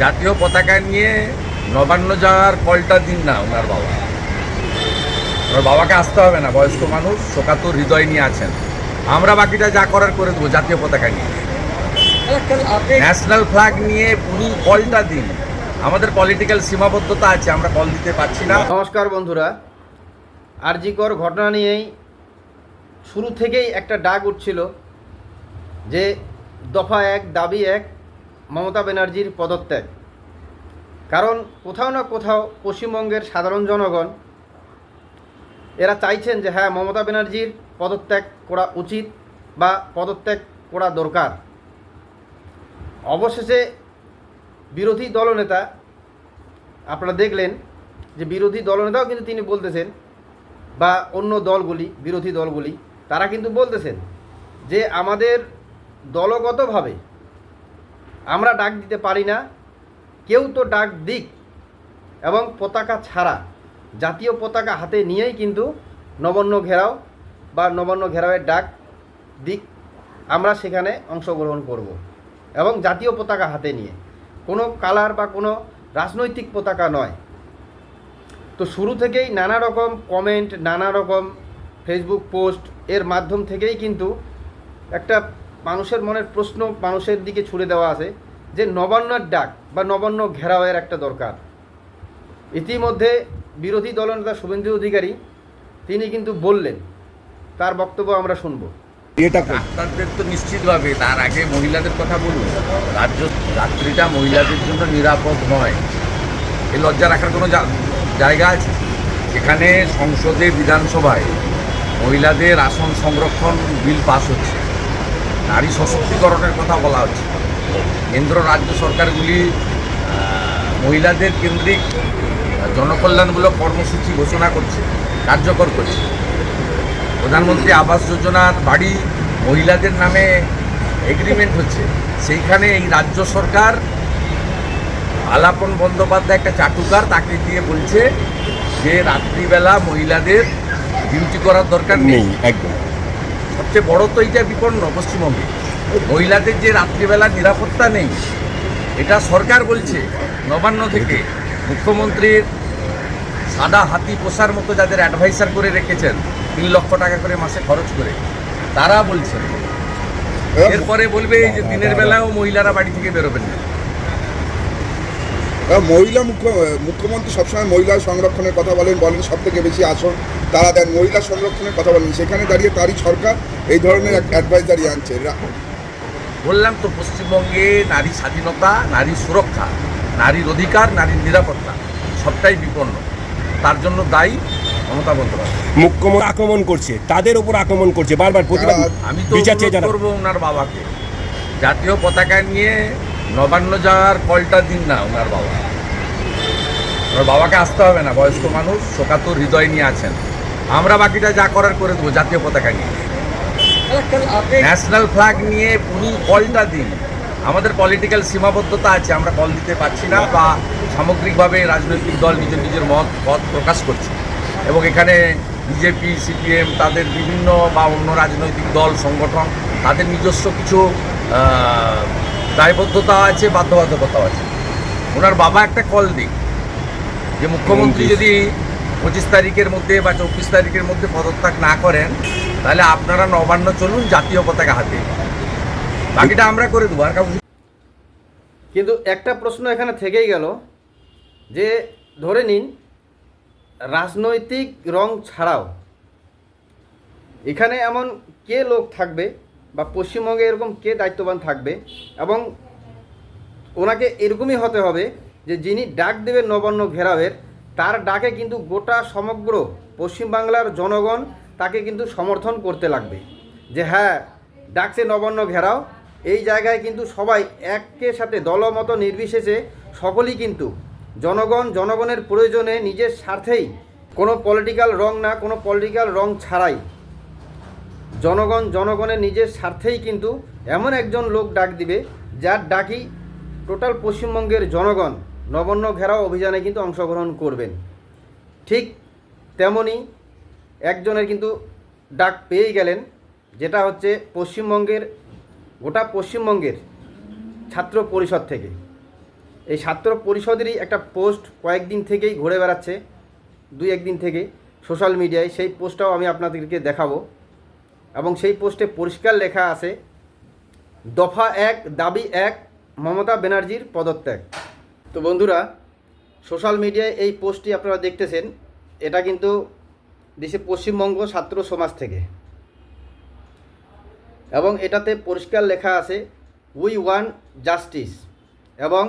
জাতীয় পতাকা নিয়ে নবান্ন যাওয়ার কলটা দিন না ওনার বাবা। ওনার বাবাকে আসতে হবে না বয়স্ক মানুষ শোকাতুর হৃদয় নিয়ে আছেন। আমরা বাকিটা যা করার করে দেবো জাতীয় পতাকা নিয়ে। ন্যাশনাল ফ্ল্যাগ নিয়ে উনি কলটা দিন। আমাদের পলিটিক্যাল সীমাবদ্ধতা আছে আমরা কল দিতে পারছি না। নমস্কার বন্ধুরা। আরজিকর ঘটনা নিয়েই শুরু থেকেই একটা ডাক উঠছিল যে দফা এক দাবি এক মমতা ব্যানার্জির পদত্যাগ। কারণ কোথাও না কোথাও পশ্চিমবঙ্গের সাধারণ জনগণ, এরা চাইছেন যে হ্যাঁ মমতা ব্যানার্জির পদত্যাগ করা উচিত বা পদত্যাগ করা দরকার। অবশেষে বিরোধী দলনেতা, আপনারা দেখলেন যে বিরোধী দলনেতাও কিন্তু তিনি বলতেছেন বা অন্য দলগুলি, বিরোধী দলগুলি, তারা কিন্তু বলতেছেন যে আমাদের দলগতভাবে আমরা ডাক দিতে পারি না, কেউ তো ডাক দিক এবং পতাকা ছাড়া। জাতীয় পতাকা হাতে নিয়েই কিন্তু নবান্ন ঘেরাও বা নবান্ন ঘেরাওয়ের ডাক দিক আমরা সেখানে অংশগ্রহণ করব এবং জাতীয় পতাকা হাতে নিয়ে। কোনো কালার বা কোনো রাজনৈতিক পতাকা নয়। তো শুরু থেকেই নানা রকম কমেন্ট নানা রকম ফেসবুক পোস্ট এর মাধ্যম থেকেই কিন্তু একটা মানুষের মনের প্রশ্ন মানুষের দিকে ছুড়ে দেওয়া আছে যে নবান্নের ডাক বা নবান্ন ঘেরাওয়ের একটা দরকার। ইতিমধ্যে বিরোধী দলনেতা শুভেন্দু অধিকারী তিনি কিন্তু বললেন তার বক্তব্য আমরা শুনব। এটা ডাক্তারদের তো নিশ্চিতভাবে তার আগে মহিলাদের কথা বলুন। রাজ্য রাত্রিটা মহিলাদের জন্য নিরাপদ নয়। এ লজ্জা রাখার কোনো জায়গা আছে? এখানে সংসদে বিধানসভায় মহিলাদের আসন সংরক্ষণ বিল পাস হচ্ছে। নারী সশক্তিকরণের কথা বলা হচ্ছে। কেন্দ্র রাজ্য সরকারগুলি মহিলাদের কেন্দ্রিক জনকল্যাণমূলক কর্মসূচি ঘোষণা করছে, কার্যকর করছে। প্রধানমন্ত্রী আবাস যোজনার বাড়ি মহিলাদের নামে এগ্রিমেন্ট হচ্ছে। সেইখানে এই রাজ্য সরকার আলাপন বন্দ্যোপাধ্যায় একটা চাটুকার তাকে দিয়ে বলছে যে, রাত্রিবেলা মহিলাদের ডিউটি করার দরকার নেই, একদম। সবচেয়ে বড় তো এইটা বিপন্ন পশ্চিমবঙ্গে। মহিলাদের যে রাত্রিবেলা নিরাপত্তা নেই, এটা সরকার বলছে নবান্ন থেকে। মুখ্যমন্ত্রীর সাদা হাতি পোষার মতো যাদের অ্যাডভাইসার করে রেখেছেন, তিন লক্ষ টাকা করে মাসে খরচ করে, তারা বলছেন। এরপরে বলবে এই যে দিনের বেলাও মহিলারা বাড়ি থেকে বেরোবেন না। মহিলা মুখ্য মুখ্যমন্ত্রী সবসময় মহিলা সংরক্ষণের কথা বলেন বলেন সব থেকে বেশি আসন তারা দেন। মহিলা সংরক্ষণের কথা বলেন। সেখানে দাঁড়িয়ে তারই সরকার এই ধরনের অ্যাডভাইজারি আনছে। বললাম তো পশ্চিমবঙ্গে নারী স্বাধীনতা নারী সুরক্ষা নারীর অধিকার নারীর নিরাপত্তা সবটাই বিপন্ন। তার জন্য দায়ী মমতা বন্দ্যোপাধ্যায়। মুখ্যমন্ত্রী আক্রমণ করছে তাদের উপর আক্রমণ করছে বারবার প্রতিবাদ আমি তো বিচার চেয়ে করব ওনার বাবাকে। জাতীয় পতাকা নিয়ে নবান্ন যাওয়ার কলটা দিন না ওনার বাবা। ওনার বাবাকে আসতে হবে না, বয়স্ক মানুষ, শোকাতুর হৃদয় নিয়ে আছেন। আমরা বাকিটা যা করার করে দেবো, জাতীয় পতাকা নিয়ে। ন্যাশনাল ফ্ল্যাগ নিয়ে উনি কলটা দিন। আমাদের পলিটিক্যাল সীমাবদ্ধতা আছে, আমরা কল দিতে পারছি না বা সামগ্রিকভাবে রাজনৈতিক দল নিজের নিজের মত, পথ প্রকাশ করছে। এবং এখানে বিজেপি, সিপিএম তাদের বিভিন্ন বা অন্য রাজনৈতিক দল, সংগঠন, তাদের নিজস্ব কিছু দায়বদ্ধতা আছে বাধ্যবাধকতাও আছে। ওনার বাবা একটা কল দিক যে মুখ্যমন্ত্রী যদি পঁচিশ তারিখের মধ্যে বা চব্বিশ তারিখের মধ্যে পদত্যাগ না করেন তাহলে আপনারা নবান্ন চলুন জাতীয় পতাকা হাতে। বাকিটা আমরা করে দেবো আর কাউকে কিন্তু একটা প্রশ্ন এখানে থেকেই গেল যে ধরে নিন রাজনৈতিক রং ছাড়াও এখানে এমন কে লোক থাকবে? বা পশ্চিমবঙ্গে এরকম কে দায়িত্ববান থাকবে এবং ওনাকে এরকমই হতে হবে যে যিনি ডাক দেবেন নবান্ন ঘেরাওয়ের, তার ডাকে কিন্তু গোটা সমগ্র পশ্চিমবাংলার জনগণ তাকে কিন্তু সমর্থন করতে লাগবে। যে হ্যাঁ ডাকছে নবান্ন ঘেরাও, এই জায়গায় কিন্তু সবাই একের সাথে দলমত নির্বিশেষে সকলেই কিন্তু জনগণ, জনগণের প্রয়োজনে নিজের স্বার্থেই কোনো পলিটিক্যাল রং না, কোনো পলিটিক্যাল রং ছাড়াই জনগণ, জনগণের নিজের স্বার্থেই কিন্তু এমন একজন লোক ডাক দিবে, যার ডাকি টোটাল পশ্চিমবঙ্গের জনগণ। নবান্ন ঘেরাও অভিযানে কিন্তু অংশগ্রহণ করবেন। ঠিক তেমনই একজনের কিন্তু ডাক পেয়েই গেলেন, যেটা হচ্ছে পশ্চিমবঙ্গের, গোটা পশ্চিমবঙ্গের ছাত্র পরিষদ থেকে। এই ছাত্র পরিষদেরই একটা পোস্ট কয়েকদিন থেকেই ঘুরে বেড়াচ্ছে, দুই একদিন থেকে সোশ্যাল মিডিয়ায়। সেই পোস্টটাও আমি আপনাদেরকে দেখাবো। এবং সেই পোস্টে পরিষ্কার লেখা আছে, দফা এক, দাবি এক, মমতা ব্যানার্জির পদত্যাগ। তো বন্ধুরা, সোশ্যাল মিডিয়ায় এই পোস্টটি আপনারা দেখতেছেন, এটা কিন্তু দেশে পশ্চিমবঙ্গ ছাত্র সমাজ থেকে। এবং এটাতে পরিষ্কার লেখা আছে উই ওয়ান জাস্টিস এবং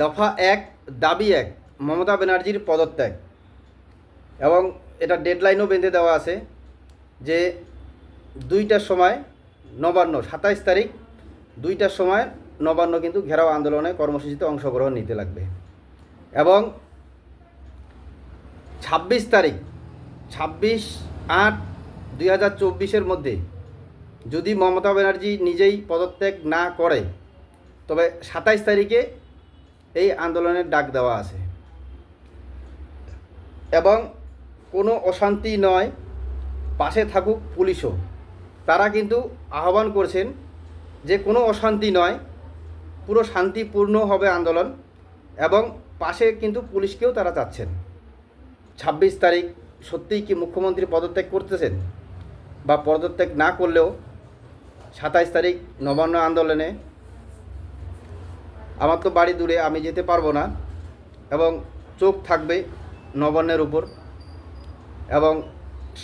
দফা এক, দাবি এক, মমতা ব্যানার্জির পদত্যাগ। এবং এটা ডেডলাইনও বেঁধে দেওয়া আছে যে দুইটার সময় নবান্ন, সাতাইশ তারিখ, দুইটার সময় নবান্ন কিন্তু ঘেরাও আন্দোলনে কর্মসূচিতে অংশগ্রহণ নিতে লাগবে। এবং ছাব্বিশ তারিখ, ছাব্বিশ আট দুই হাজার চব্বিশের মধ্যে যদি মমতা ব্যানার্জি নিজেই পদত্যাগ না করে, তবে সাতাইশ তারিখে এই আন্দোলনের ডাক দেওয়া আছে। এবং কোনো অশান্তি নয়, পাশে থাকুক পুলিশও। তারা কিন্তু আহ্বান করছেন যে কোনো অশান্তি নয়, পুরো শান্তিপূর্ণ হবে আন্দোলন এবং পাশে কিন্তু পুলিশকেও তারা চাচ্ছেন। ছাব্বিশ তারিখ সত্যিই কি মুখ্যমন্ত্রী পদত্যাগ করতেছেন বা পদত্যাগ না করলেও সাতাইশ তারিখ নবান্ন আন্দোলনে আমার তো বাড়ি দূরে, আমি যেতে পারব না এবং চোখ থাকবে নবান্নের উপর এবং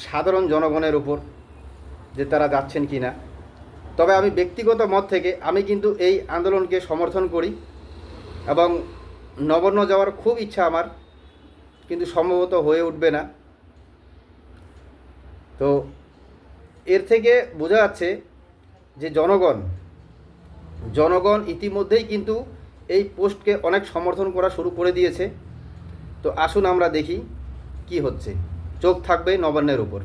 সাধারণ জনগণের উপর। যে তারা যাচ্ছেন কি না। তবে আমি ব্যক্তিগত মত থেকে আমি কিন্তু এই আন্দোলনকে সমর্থন করি এবং নবান্ন যাওয়ার খুব ইচ্ছা আমার, কিন্তু সম্ভবত হয়ে উঠবে না। তো এর থেকে বোঝা যাচ্ছে যে জনগণ জনগণ ইতিমধ্যেই কিন্তু এই পোস্টকে অনেক সমর্থন করা শুরু করে দিয়েছে। তো আসুন আমরা দেখি কি হচ্ছে। চোখ থাকবে নবান্নের উপর।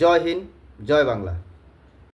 জয় হিন্দ। জয় বাংলা।